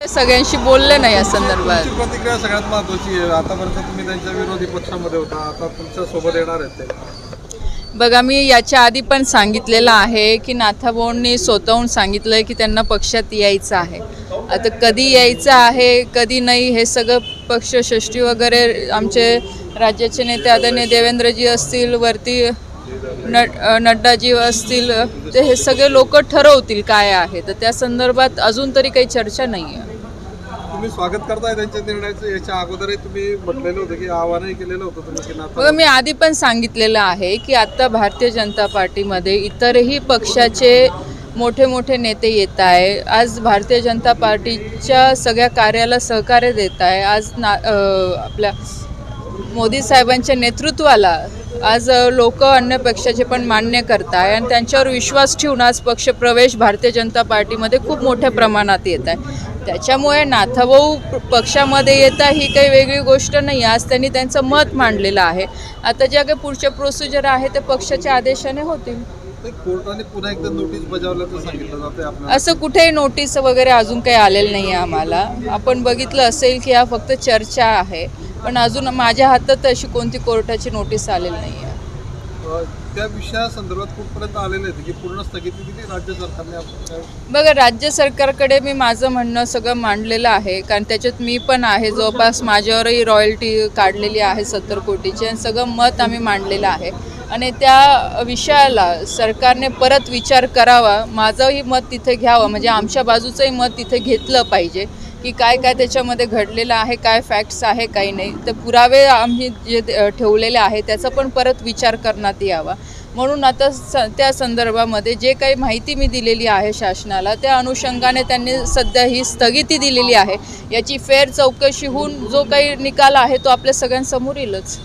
सगळ्यांशी बोलले नाही या संदर्भात. प्रतिक्रिया सगळ्यात महत्वाची आहे. आतापर्यंत तुम्ही त्यांच्या विरोधी पक्षामध्ये होता. आता तुमच्यासोबत येणार आहेत ते. बघा मी याच्या आधी पण सांगितलेलं आहे की नाथाभाऊंनी स्वतःहून सांगितलं की त्यांना पक्षात यायचं आहे. आता कधी यायचं आहे कधी नाही हे सगळं पक्षषष्ठी वगैरे आमचे राज्याचे नेते आदरणीय देवेंद्रजी असतील वरती नड नड्डाजी असतील ते हे सगळे लोक ठरवतील काय आहे. तर त्या संदर्भात अजून तरी काही चर्चा नाही आहे तुम्ही स्वागत करताय त्यांच्या निर्णयाचं? याच्या अगोदरही तुम्ही म्हटलेलं होतं की आव्हानही केलेलं होतं तुम्ही की नाता बघा मी आधी पण सांगितलेलं आहे की आता भारतीय जनता पार्टीमध्ये इतरही पक्षाचे मोठे मोठे नेते येत आहे. आज भारतीय जनता पार्टीच्या सगळ्या कार्याला सहकार्य देत आहे. आज ना आपल्या मोदी साहेबांच्या नेतृत्वाला आज लोक अन्य पक्षाचे पण मान्य करत आहे आणि त्यांच्यावर विश्वास ठेवून आज पक्षप्रवेश भारतीय जनता पार्टीमध्ये खूप मोठ्या प्रमाणात येत आहे. त्याच्यामुळे नाथाभाऊ पक्षामध्ये येता ही काही वेगळी गोष्ट नाही. आज त्यांनी त्यांचं मत मांडलेलं आहे. आता ज्या काही पुढच्या प्रोसिजर आहे ते पक्षाच्या आदेशाने होतील. कोर्टाने पुन्हा एकदा नोटीस बजावल्याचं सांगितलं जाते आपल्याला. असं कुठेही नोटीस वगैरे अजून काही आलेलं नाही आहे आम्हाला. आपण बघितलं असेल की हा फक्त चर्चा आहे पण अजून माझ्या हातात अशी कोणती कोर्टाची नोटीस आलेली नाही आहे त्या विषयासंदर्भात कुठपर्यंत आलेले आहेत की पूर्ण स्थगिती दिली राज्य सरकारने बघा राज्य सरकारकडे मी माझं म्हणणं सगळं मांडलेलं आहे. कारण त्याच्यात मी पण आहे. जवळपास माझ्यावरही रॉयल्टी काढलेली आहे सत्तर कोटीची आणि सगळं मत आम्ही मांडलेलं आहे. आणि त्या विषयाला सरकारने परत विचार करावा. माझंही मत तिथे घ्यावं. म्हणजे आमच्या बाजूचंही मत तिथे घेतलं पाहिजे. की काय काय त्याच्यामध्ये घडलेलं आहे काय फॅक्ट्स आहे काही नाही. तर पुरावे आम्ही जे ठेवलेले आहे त्याचा पण परत विचार करण्यात यावा. म्हणून आता स त्या संदर्भामध्ये जे काही माहिती मी दिलेली आहे शासनाला त्या अनुषंगाने त्यांनी सध्या ही स्थगिती दिलेली आहे. याची फेर चौकशी होऊन जो काही निकाल आहे तो आपल्या सगळ्यांसमोर येईलच.